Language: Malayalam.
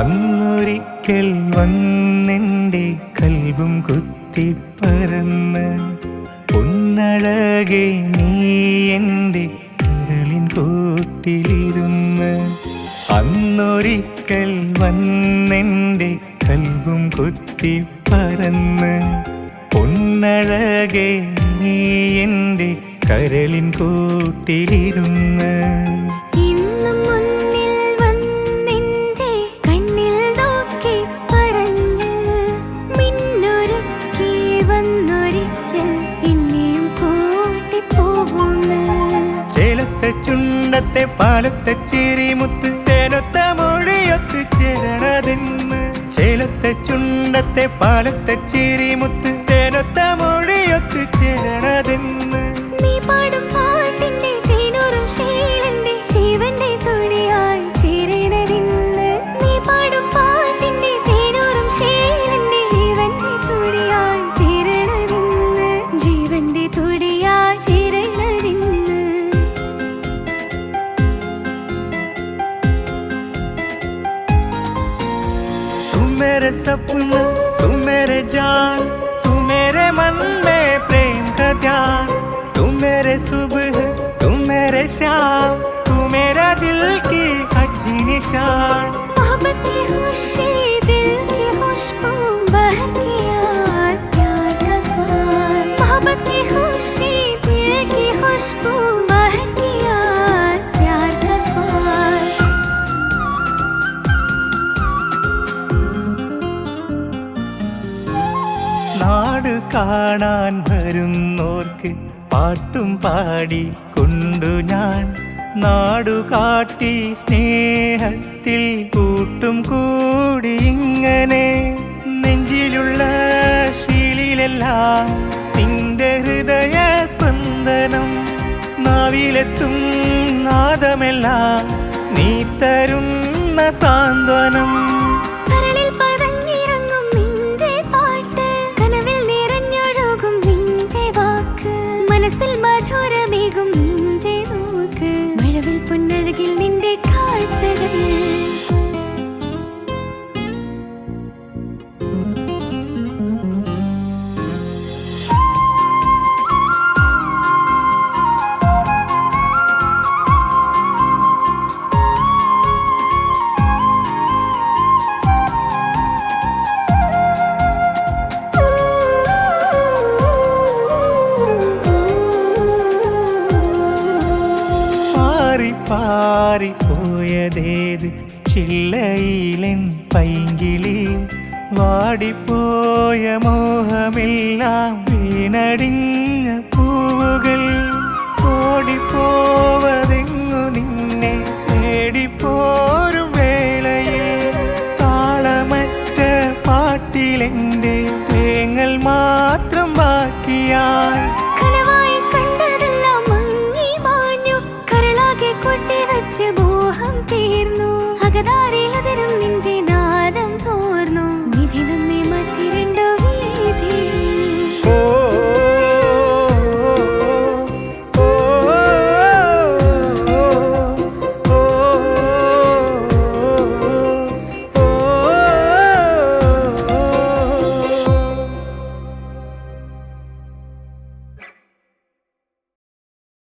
അന്നൊരിക്കൽ വന്നെന്റെ കൽബും കുത്തിപ്പറന്ന് പൊന്നഴകെ നീ എന്റെ കരളിൻ കൂട്ടിലിരുന്ന് അന്നൊരിക്കൽ വന്നെന്റെ കൽബും കുത്തിപ്പറന്ന് പൊന്നഴകെ നീ എന്റെ കരളിൻ കൂട്ടിലിരുന്ന് ചുണ്ടത്തെ പാലത്തെ ചിരിമുത്ത് തേനൊത്ത മൊഴിയൊത്ത് ചേരണതെന്ന്. ചേലത്തെ ചുണ്ടത്തെ പാലത്തെ ചിരിമുത്ത് തേനൊത്ത तू मेरे सपना, तू मेरे जान, तू मेरे मन में प्रेम का ध्यान। तू मेरे सुबह, तू मेरे शाम, तू मेरा दिल की अच्छी निशान। मोहब्बत की खुशी കാണാൻ വരുന്നോർക്ക് പാട്ടും പാടി കൊണ്ടു ഞാൻ. നാടുകാട്ടി സ്നേഹത്തിൽ കൂട്ടും കൂടി ഇങ്ങനെ നെഞ്ചിലുള്ള ശീലിലെല്ലാം നിന്റെ ഹൃദയ സ്പന്ദനം നാവിലെത്തും നാദമെല്ലാം നീ തരുന്ന സാന്ത്വനം. പാറി ചില്ലയിലെൻ പൈങ്കിളി? വാടിപ്പോയ മോഹമെല്ലാം വീണടിഞ്ഞ പൂവുകൾ. ഓടിപ്പോവതെങ്ങു നിന്നെ തേടിപ്പോരും വേളയിൽ. താളമറ്റ പാട്ടിലെന്റെ തേങ്ങൽ മാത്രം ബാക്കിയായി ਲੱਗਦਾ